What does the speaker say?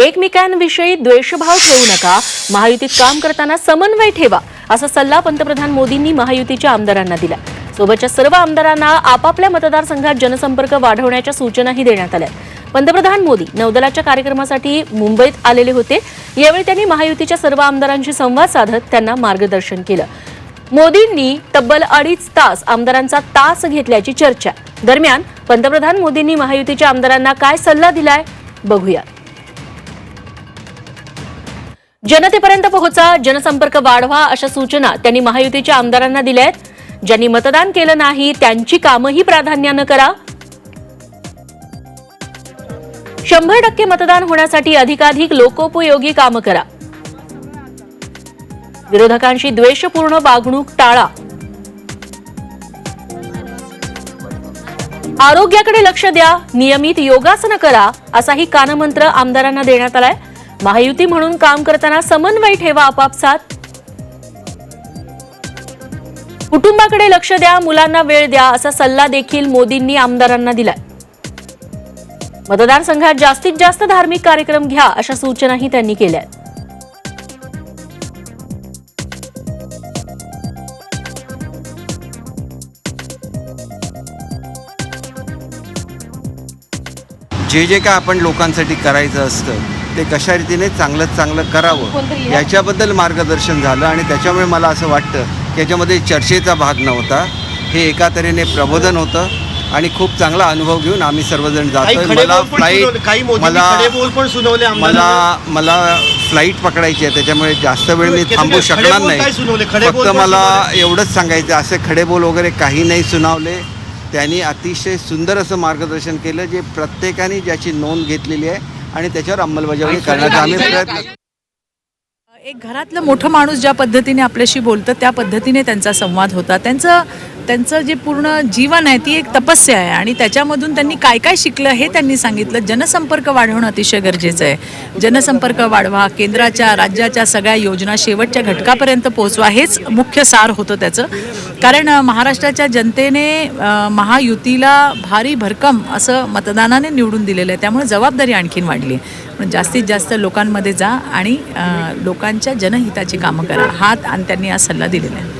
एकमेकांविषयी द्वेषभाव ठेवू नका. महायुतीत काम करताना समन्वय ठेवा असा सल्ला पंतप्रधान मोदींनी महायुतीच्या आमदारांना दिला. सोबतच्या सर्व आमदारांना आपापल्या मतदारसंघात जनसंपर्क वाढवण्याच्या सूचनाही देण्यात आल्या. पंतप्रधान मोदी नौदलाच्या कार्यक्रमासाठी मुंबईत आलेले होते. यावेळी त्यांनी महायुतीच्या सर्व आमदारांशी संवाद साधत त्यांना मार्गदर्शन केलं. मोदींनी तब्बल अडीच तास आमदारांचा तास घेतल्याची चर्चा. दरम्यान पंतप्रधान मोदींनी महायुतीच्या आमदारांना काय सल्ला दिलाय? बघूया. जनतेपर्यंत पोहोचा जनसंपर्क वाढवा अशा सूचना त्यांनी महायुतीच्या आमदारांना दिल्या आहेत. ज्यांनी मतदान केलं नाही त्यांची कामही प्राधान्यानं करा. शंभर टक्के मतदान होण्यासाठी अधिकाधिक लोकोपयोगी कामं करा. विरोधकांशी द्वेषपूर्ण वागणूक टाळा. आरोग्याकडे लक्ष द्या नियमित योगासनं करा असाही कानमंत्र आमदारांना देण्यात आलाय. महायुती म्हणून काम करताना समन्वय ठेवा आपापसात कुटुंबाकडे लक्ष द्या मुलांना वेळ द्या असा सल्ला देखील मोदींनी आमदारांना दिलाय. मतदारसंघात जास्तीत जास्त धार्मिक कार्यक्रम घ्या अशा सूचनाही त्यांनी केल्या जे जे काय आपण लोकांसाठी करायचं असतं ते कशा रीतीने चांगलं चांगलं करावं याच्याबद्दल मार्गदर्शन झालं आणि त्याच्यामुळे मला असं वाटतं की याच्यामध्ये चर्चेचा भाग नव्हता हे एका तऱ्हेने प्रबोधन होतं आणि खूप चांगला अनुभव घेऊन आम्ही सर्वजण जातोय खडे मला बोल फ्लाईट मला खडे बोल पण सुनावले आमदारांना. मला मला फ्लाईट पकडायची आहे त्याच्यामुळे जास्त वेळ मी खडे थांबू बोल शकणार नाही? खडे बोल फक्त मला. एवढंच सांगायचं असे खडेबोल वगैरे काही नाही सुनावले त्यांनी अतिशय सुंदर असं मार्गदर्शन केलं जे प्रत्येकाने ज्याची नोंद घेतलेली आहे आणि त्याच्यावर अंमलबजावणी करण्याचा आम्ही प्रयत्न एक घरातलं मोठं माणूस ज्या पद्धतीने आपल्याशी बोलतं त्या पद्धतीने त्यांचा संवाद होता. त्यांचं त्यांचं जे पूर्ण जीवन आहे ती एक तपस्या आहे. आणि त्याच्यामधून त्यांनी काय काय शिकलं हे त्यांनी सांगितलं. जनसंपर्क वाढवणं अतिशय गरजेचं आहे. जनसंपर्क वाढवा केंद्राच्या राज्याच्या सगळ्या योजना शेवटच्या घटकापर्यंत पोहोचवा हेच मुख्य सार होतं त्याचं. कारण महाराष्ट्राच्या जनतेने महायुतीला भारी भरकम असं मतदानाने निवडून दिलेलं आहे. त्यामुळे जबाबदारी आणखीन वाढली. आहे पण जास्तीत जास्त लोकांमध्ये जा आणि लोकांच्या जनहिताची कामं करा. हा आणि त्यांनी हा सल्ला दिलेला आहे.